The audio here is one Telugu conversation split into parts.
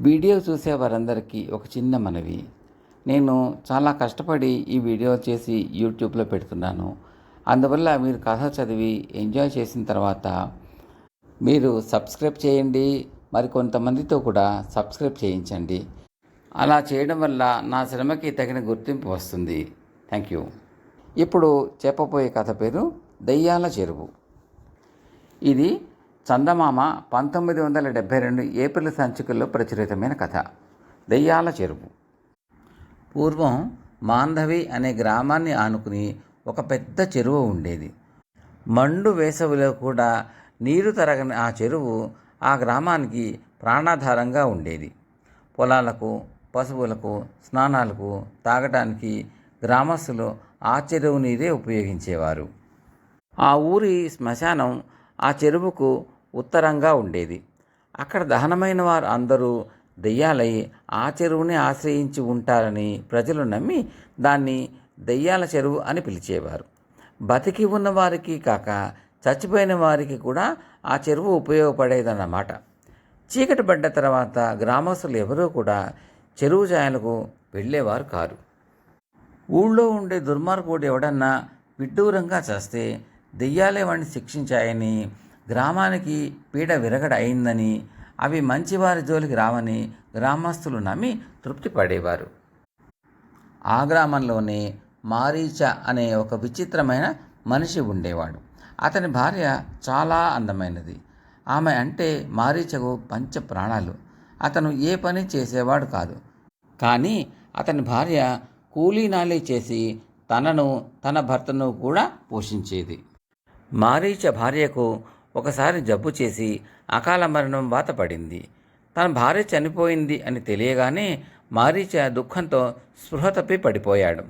వీడియో చూసే వారందరికీ ఒక చిన్న మనవి. నేను చాలా కష్టపడి ఈ వీడియో చేసి యూట్యూబ్లో పెడుతున్నాను. అందువల్ల మీరు కథ చదివి ఎంజాయ్ చేసిన తర్వాత మీరు సబ్స్క్రైబ్ చేయండి. మరి కొంతమందితో కూడా సబ్స్క్రైబ్ చేయించండి. అలా చేయడం వల్ల నా శ్రమకి తగిన గుర్తింపు వస్తుంది. Thank you. ఇప్పుడు చెప్పబోయే కథ పేరు దయ్యాల చెరువు. ఇది చందమామ పంతొమ్మిది వందల డెబ్భై రెండు ఏప్రిల్ సంచికల్లో ప్రచురితమైన కథ. దెయ్యాల చెరువు. పూర్వం మాంధవి అనే గ్రామాన్ని ఆనుకుని ఒక పెద్ద చెరువు ఉండేది. మండు వేసవిలో కూడా నీరు తరగని ఆ చెరువు ఆ గ్రామానికి ప్రాణాధారంగా ఉండేది. పొలాలకు పశువులకు స్నానాలకు తాగటానికి గ్రామస్తులు ఆ చెరువు నీరే ఉపయోగించేవారు. ఆ ఊరి శ్మశానం ఆ చెరువుకు ఉత్తరంగా ఉండేది. అక్కడ దహనమైన వారు అందరూ దెయ్యాలై ఆ చెరువుని ఆశ్రయించి ఉంటారని ప్రజలు నమ్మి దాన్ని దెయ్యాల చెరువు అని పిలిచేవారు. బతికి ఉన్న వారికి కాక చచ్చిపోయిన వారికి కూడా ఆ చెరువు ఉపయోగపడేదన్నమాట. చీకటి పడ్డ తర్వాత గ్రామస్తులు ఎవరూ కూడా చెరువు జాయలకు వెళ్ళేవారు కారు. ఊళ్ళో ఉండే దుర్మార్గుడు ఎవడన్నా విడ్డూరంగా చేస్తే దెయ్యాలే వాడిని శిక్షించాయని గ్రామానికి పీడ విరగడ అయిందని అవి మంచివారి జోలికి రావని గ్రామస్తులు నమ్మి తృప్తి పడేవారు ఆ గ్రామంలోనే మారీచ అనే ఒక విచిత్రమైన మనిషి ఉండేవాడు. అతని భార్య చాలా అందమైనది. ఆమె అంటే మారీచకు పంచ ప్రాణాలు. అతను ఏ పని చేసేవాడు కాదు. కానీ అతని భార్య కూలీనాలి చేసి తనను తన భర్తను కూడా పోషించేది. మారీచ భార్యకు ఒకసారి జబ్బు చేసి అకాల మరణం వాత పడింది. తన భార్య చనిపోయింది అని తెలియగానే మారీచ దుఃఖంతో స్పృహ తప్పి పడిపోయాడు.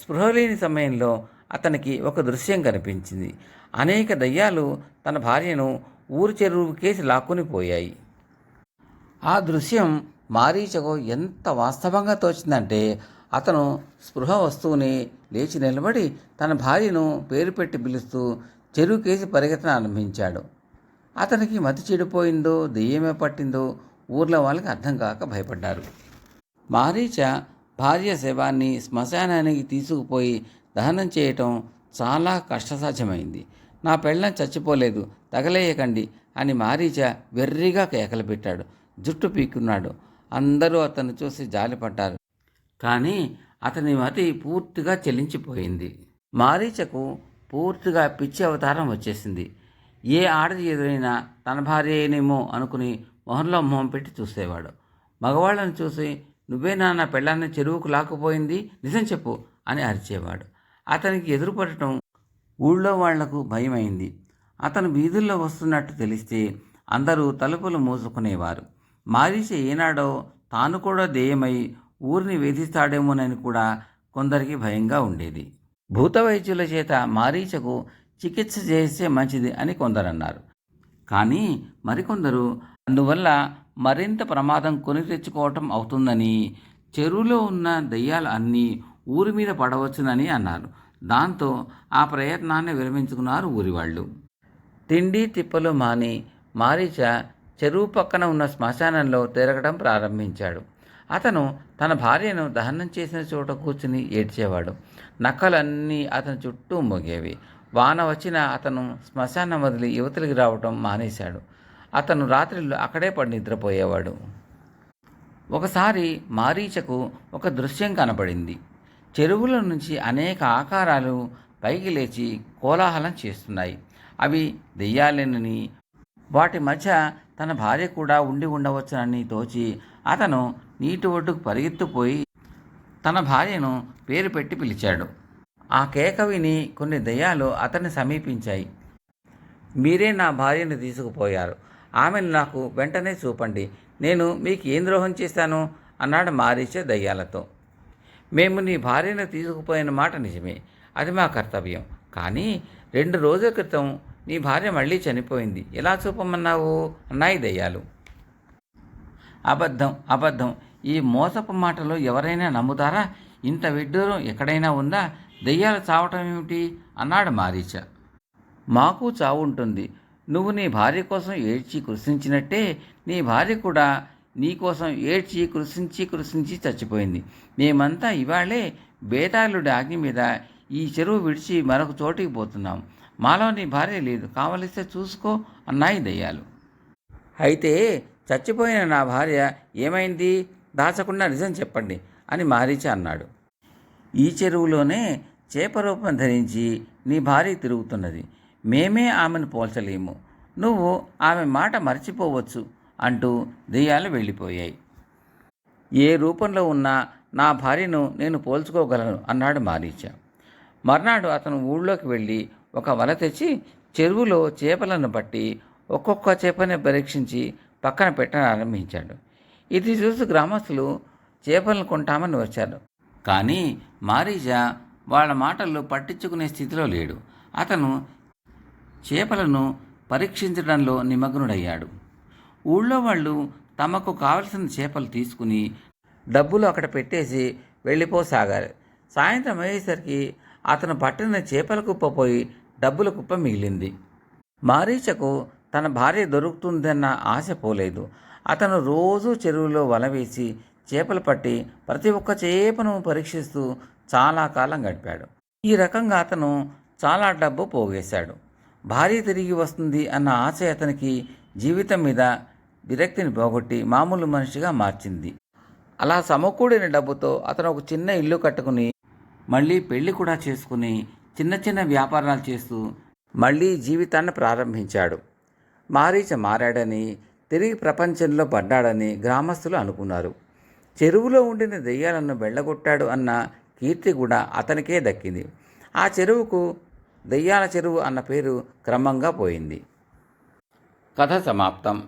స్పృహ లేని సమయంలో అతనికి ఒక దృశ్యం కనిపించింది. అనేక దయ్యాలు తన భార్యను ఊరి చెరువుకేసి లాక్కుని పోయాయి. ఆ దృశ్యం మారీచకు ఎంత వాస్తవంగా తోచిందంటే అతను స్పృహ వస్తువుని లేచి నిలబడి తన భార్యను పేరు పెట్టి పిలుస్తూ చెరువుకేసి పరిగెత్తన ఆరంభించాడు. అతనికి మతి చెడిపోయిందో దెయ్యమే పట్టిందో ఊర్లో వాళ్ళకి అర్థం కాక భయపడ్డారు. మారీచ భార్య శవాన్ని శ్మశానానికి తీసుకుపోయి దహనం చేయటం చాలా కష్టసాధ్యమైంది. నా పెళ్ళం చచ్చిపోలేదు తగలేయకండి అని మారీచ వెర్రిగా కేకలు పెట్టాడు. జుట్టు పీక్కున్నాడు. అందరూ అతను చూసి జాలిపడ్డారు. కానీ అతని మతి పూర్తిగా చెల్లించిపోయింది మారీచకు పూర్తిగా పిచ్చి అవతారం వచ్చేసింది. ఏ ఆడది ఎదురైనా తన భార్యనేమో అనుకుని మొహంలో మొహం పెట్టి చూసేవాడు. మగవాళ్ళని చూసి నువ్వే నాన్న పెళ్ళాన్ని చెరువుకు లాక్కుపోయింది? నిజం చెప్పు అని అరిచేవాడు. అతనికి ఎదురుపడటం ఊళ్ళో వాళ్ళకు భయమైంది. అతను వీధుల్లో వస్తున్నట్టు తెలిస్తే అందరూ తలుపులు మూసుకునేవారు. మారీచ ఏనాడో తాను కూడా దేయమై ఊరిని వేధిస్తాడేమోనని కూడా కొందరికి భయంగా ఉండేది. భూత వైద్యుల చేత మారీచకు చికిత్స చేస్తే మంచిది అని కొందరన్నారు. కానీ మరికొందరు అందువల్ల మరింత ప్రమాదం కొని తెచ్చుకోవటం అవుతుందని చెరువులో ఉన్న దయ్యాలు అన్నీ ఊరి మీద పడవచ్చునని అన్నారు. దాంతో ఆ ప్రయత్నాన్ని విరమించుకున్నారు ఊరివాళ్ళు. తిండి తిప్పలు మాని మారీచ చెరువు పక్కన ఉన్న శ్మశానంలో తిరగడం ప్రారంభించాడు. అతను తన భార్యను దహనం చేసిన చోట కూర్చుని ఏడ్చేవాడు. నక్కలన్నీ అతని చుట్టూ మోగేవి. వాన వచ్చిన అతను శ్మశానం వదిలి యువతలికి రావటం మానేశాడు. అతను రాత్రిళ్ళు అక్కడే పడి నిద్రపోయేవాడు. ఒకసారి మారీచకు ఒక దృశ్యం కనపడింది. చెరువుల నుంచి అనేక ఆకారాలు పైకి లేచి కోలాహలం చేస్తున్నాయి. అవి దెయ్యాలేనని వాటి మధ్య తన భార్య కూడా ఉండి ఉండవచ్చునని తోచి అతను నీటి ఒడ్డుకు పరిగెత్తుపోయి తన భార్యను పేరు పెట్టి పిలిచాడు. ఆ కేక విని కొన్ని దయ్యాలు అతన్ని సమీపించాయి. మీరే నా భార్యను తీసుకుపోయారు. ఆమెను నాకు వెంటనే చూపండి. నేను మీకు ఏం ద్రోహం చేశాను? అన్నాడు మారీచే దయ్యాలతో. మేము నీ భార్యను తీసుకుపోయిన మాట నిజమే. అది మా కర్తవ్యం. కానీ రెండు రోజుల క్రితం నీ భార్య మళ్ళీ చనిపోయింది. ఎలా చూపమన్నావు? అన్నాయి దయ్యాలు. అబద్ధం అబద్ధం. ఈ మోసపు మాటలు ఎవరైనా నమ్ముతారా? ఇంత విడ్డూరం ఎక్కడైనా ఉందా? దెయ్యాలు చావటం ఏమిటి? అన్నాడు మారీచ. మాకు చావు ఉంటుంది. నువ్వు నీ భార్య కోసం ఏడ్చి కృషించినట్టే నీ భార్య కూడా నీకోసం ఏడ్చి కృషించి కృషించి చచ్చిపోయింది. మేమంతా ఇవాళే బేతాళుడి ఆజ్ఞ మీద ఈ చెరువు విడిచి మరొక చోటికి పోతున్నాం. మాలో నీ భార్య లేదు. కావలిస్తే చూసుకో అన్నాయి దయ్యాలు. అయితే చచ్చిపోయిన నా భార్య ఏమైంది? దాచకుండా నిజం చెప్పండి అని మారీచి అన్నాడు. ఈ చెరువులోనే చేపరూపం ధరించి నీ భార్య తిరుగుతున్నది. మేమే ఆమెను పోల్చలేము. నువ్వు ఆమె మాట మర్చిపోవచ్చు అంటూ దెయ్యాలు వెళ్ళిపోయాయి. ఏ రూపంలో ఉన్నా నా భార్యను నేను పోల్చుకోగలను అన్నాడు మారీచ. మర్నాడు అతను ఊళ్ళోకి వెళ్ళి ఒక వల తెచ్చి చెరువులో చేపలను బట్టి ఒక్కొక్క చేపని పరీక్షించి పక్కన పెట్టడం ఆరంభించాడు. ఇది చూసి గ్రామస్తులు చేపలను కొంటామని వచ్చారు. కానీ మారీజ వాళ్ళ మాటల్లో పట్టించుకునే స్థితిలో లేడు. అతను చేపలను పరీక్షించడంలో నిమగ్నుడయ్యాడు. ఊళ్ళో వాళ్ళు తమకు కావలసిన చేపలు తీసుకుని డబ్బులు అక్కడ పెట్టేసి వెళ్ళిపోసాగారు. సాయంత్రం అయ్యేసరికి అతను పట్టిన చేపల కుప్ప పోయి డబ్బుల కుప్ప మిగిలింది. మారీచకు తన భార్య దొరుకుతుందన్న ఆశ పోలేదు. అతను రోజు చెరువులో వల వేసి చేపలు పట్టి ప్రతి ఒక్క చేపను పరీక్షిస్తూ చాలా కాలం గడిపాడు. ఈ రకంగా అతను చాలా డబ్బు పోగేశాడు. భార్య తిరిగి వస్తుంది అన్న ఆశ అతనికి జీవితం మీద విరక్తిని పోగొట్టి మామూలు మనిషిగా మార్చింది. అలా సమకూడిన డబ్బుతో అతను ఒక చిన్న ఇల్లు కట్టుకుని మళ్ళీ పెళ్ళి కూడా చేసుకుని చిన్న చిన్న వ్యాపారాలు చేస్తూ మళ్ళీ జీవితాన్ని ప్రారంభించాడు. మారీచ మారాడని తిరిగి ప్రపంచంలో పడ్డాడని గ్రామస్తులు అనుకున్నారు. చెరువులో ఉండిన దెయ్యాలను వెళ్ళగొట్టాడు అన్న కీర్తి కూడా అతనికే దక్కింది. ఆ చెరువుకు దెయ్యాల చెరువు అన్న పేరు క్రమంగా పోయింది. కథ సమాప్తం.